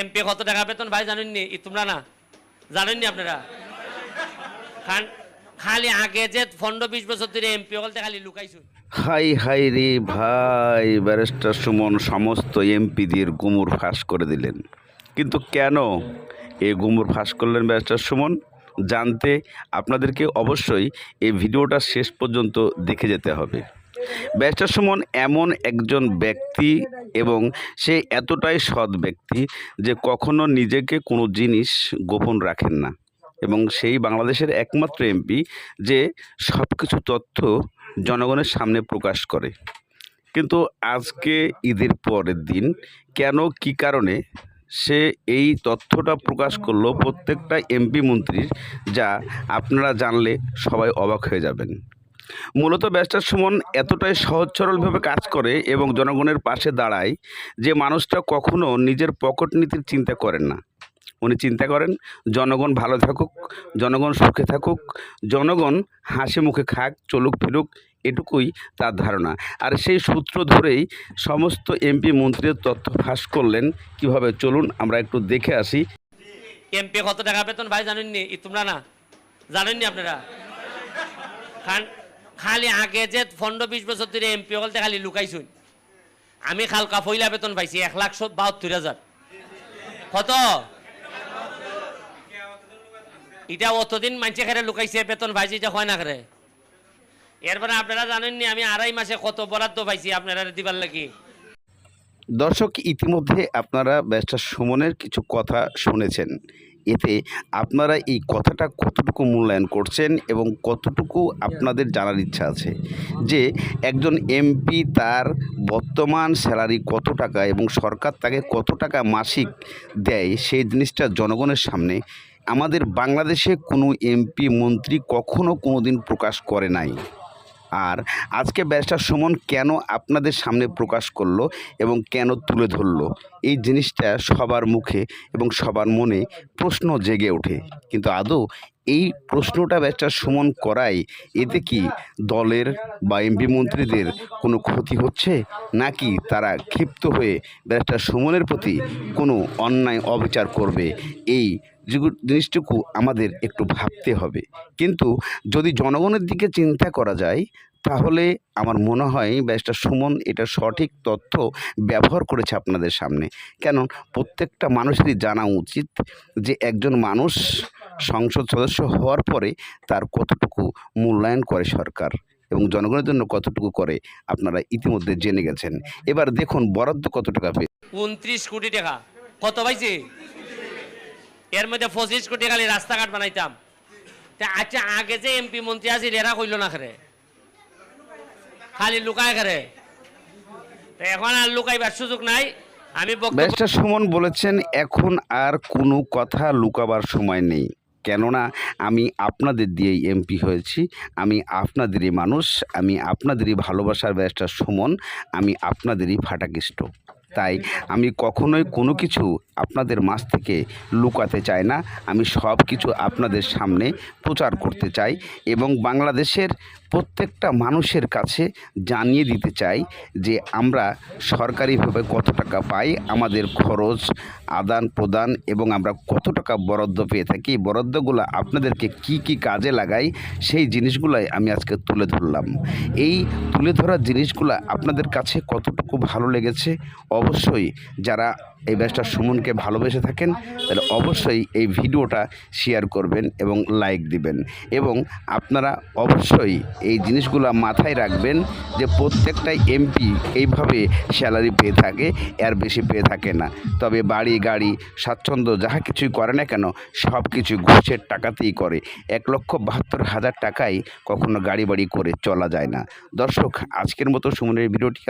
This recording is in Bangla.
এমপি কত টাকা বেতন ভাই জানেননি? তোমরা না? জানেননি আপনারা? খালি আগে যে পনেরো বিশ বছর ধরে এমপি হলতে খালি লুকাইছো। হাই হাই রে ভাই, ব্যারিস্টার সুমন সমস্ত এমপিদের গুমুর ফাঁস করে দিলেন। কিন্তু কেন এই গুমুর ফাঁস করলেন ব্যারিস্টার সুমন? জানতে আপনাদেরকে অবশ্যই এই ভিডিওটা শেষ পর্যন্ত দেখে যেতে হবে। ব্যারিস্টার সুমন এমন একজন ব্যক্তি এবং সে এতটাই সৎ ব্যক্তি যে কখনো নিজেকে কোনো জিনিস গোপন রাখেন না। এবং সেই বাংলাদেশের একমাত্র এমপি যে সব কিছু তথ্য জনগণের সামনে প্রকাশ করে। কিন্তু আজকে ঈদের পরের দিন কেন, কি কারণে সে এই তথ্যটা প্রকাশ করল প্রত্যেকটা এমপি মন্ত্রীর, যা আপনারা জানলে সবাই অবাক হয়ে যাবেন। মূলত ব্যারিস্টার সুমন এতটাই সহজ সরলভাবে কাজ করে এবং জনগণের পাশে দাঁড়ায় যে মানুষটা কখনো নিজের পকেট নীতির চিন্তা করেন না। উনি চিন্তা করেন, জনগণ ভালো থাকুক, জনগণ সুখে থাকুক, জনগণ হাসি মুখে খাক, চলুক ফিরুক, এটুকুই তার ধারণা। আর সেই সূত্র ধরেই সমস্ত এমপি মন্ত্রীর তথ্য ফাঁস করলেন। কীভাবে? চলুন আমরা একটু দেখে আসি। এমপি কত টাকা বেতন ভাই জানেননি? তোমরা না? জানেননি আপনারা? খান- খালি আগে যে পনেরো বিশ বছর ধরে এমপি হলতে খালি লুকাইছো আমি খালকা ফইলা বেতন পাইছি এক লাখ বাহাত্তর হাজার। কত? এটা অতদিন মানছে খেরে লুকাইছে, বেতন পাইছি এটা হয় না খেরে। এরপরে আপনারা জানেননি, আমি আড়াই মাসে কত বরাদ্দ পাইছি, আপনারা দিবার লাগি। দর্শক, ইতিমধ্যে আপনারা ব্যারিস্টার সুমনের কিছু কথা শুনেছেন। এতে আপনারা এই কথাটা কতটুকু মূল্যায়ন করছেন এবং কতটুকু আপনাদের জানার ইচ্ছা আছে? যে একজন এমপি তার বর্তমান স্যালারি কত টাকা এবং সরকার তাকে কত টাকা মাসিক দেয় সেই জিনিসটা জনগণের সামনে। আমাদের বাংলাদেশে কোনো এমপি মন্ত্রী কখনো কোনো দিন প্রকাশ করে নাই। আর আজকে ব্যারিস্টার সুমন কেন আপনাদের সামনে প্রকাশ করল এবং কেন তুলে ধরলো? এই জিনিসটা সবার মুখে এবং সবার মনে প্রশ্ন জেগে ওঠে। কিন্তু আদৌ এই প্রশ্নটা ব্যারিস্টার সুমন করায় এতে কি দলের বা এমপি মন্ত্রীদের কোনো ক্ষতি হচ্ছে? নাকি তারা ক্ষিপ্ত হয়ে ব্যারিস্টার সুমনের প্রতি কোনো অন্যায় অবিচার করবে? এই জিনিসটুকু আমাদের একটু ভাবতে হবে। কিন্তু যদি জনগণের দিকে চিন্তা করা যায়, তাহলে আমার মনে হয় ব্যারিস্টার সুমন এটা সঠিক তথ্য ব্যবহার করেছে আপনাদের সামনে। কেন? প্রত্যেকটা মানুষেরই জানা উচিত যে একজন মানুষ সংসদ সদস্য হওয়ার পরে তার কতটুকু মূল্যায়ন করে সরকার এবং জনগণের জন্য কতটুকু করে আপনারা ইতিমধ্যে জেনে গেছেন। এবার দেখুন বরাদ্দ কত টাকা পেয়ে উনত্রিশ কোটি টাকা। কত পাইছি? এর মধ্যে পঁচিশ কোটি খালি রাস্তাঘাট বানাইতাম। তা আচ্ছা আগে যে এমপি মন্ত্রী আছিল, এরা কইল না খেরে। খালি লুকায় খেরে। এখন আর লুকাইবার সুযোগ নাই। আমি সুমন বলেছেন, এখন আর কোনো কথা লুকাবার সময় নেই। কেননা, আমি আপনাদের দিয়েই এমপি হয়েছি। আমি আপনাদেরই মানুষ। আমি আপনাদেরই ভালোবাসার ব্যারিস্টার সুমন। আমি আপনাদেরই ফাটাকিষ্ট। তাই আমি কখনোই কোনো কিছু আপনাদের মাছ থেকে লুকাতে চাই না। আমি সব কিছু আপনাদের সামনে প্রচার করতে চাই এবং বাংলাদেশের প্রত্যেকটা মানুষের কাছে জানিয়ে দিতে চাই যে আমরা সরকারিভাবে কত টাকা পাই, আমাদের খরচ, আদান প্রদান এবং আমরা কত টাকা বরাদ্দ পেয়ে থাকি। বরাদ্দগুলো আপনাদেরকে কি কি কাজে লাগাই, সেই জিনিসগুলাই আমি আজকে তুলে ধরলাম। এই তুলে ধরা জিনিসগুলো আপনাদের কাছে কতটুকু ভালো লেগেছে? অবশ্যই যারা এই ব্যাচটা সুমনকে ভালোবেসে থাকেন, তাহলে অবশ্যই এই ভিডিওটা শেয়ার করবেন এবং লাইক দিবেন। এবং আপনারা অবশ্যই এই জিনিসগুলো মাথায় রাখবেন যে প্রত্যেকটাই এমপি এইভাবে স্যালারি পেয়ে থাকে, এর বেশি পেয়ে থাকে না। তবে বাড়ি, গাড়ি, স্বাচ্ছন্দ্য যাহা কিছুই করে না কেন সব কিছু ঘুষের টাকাতেই করে। এক লক্ষ বাহাত্তর হাজার টাকায় কখনো গাড়ি বাড়ি করে চলা যায় না। দর্শক, আজকের মতো সুমনের ভিডিওটি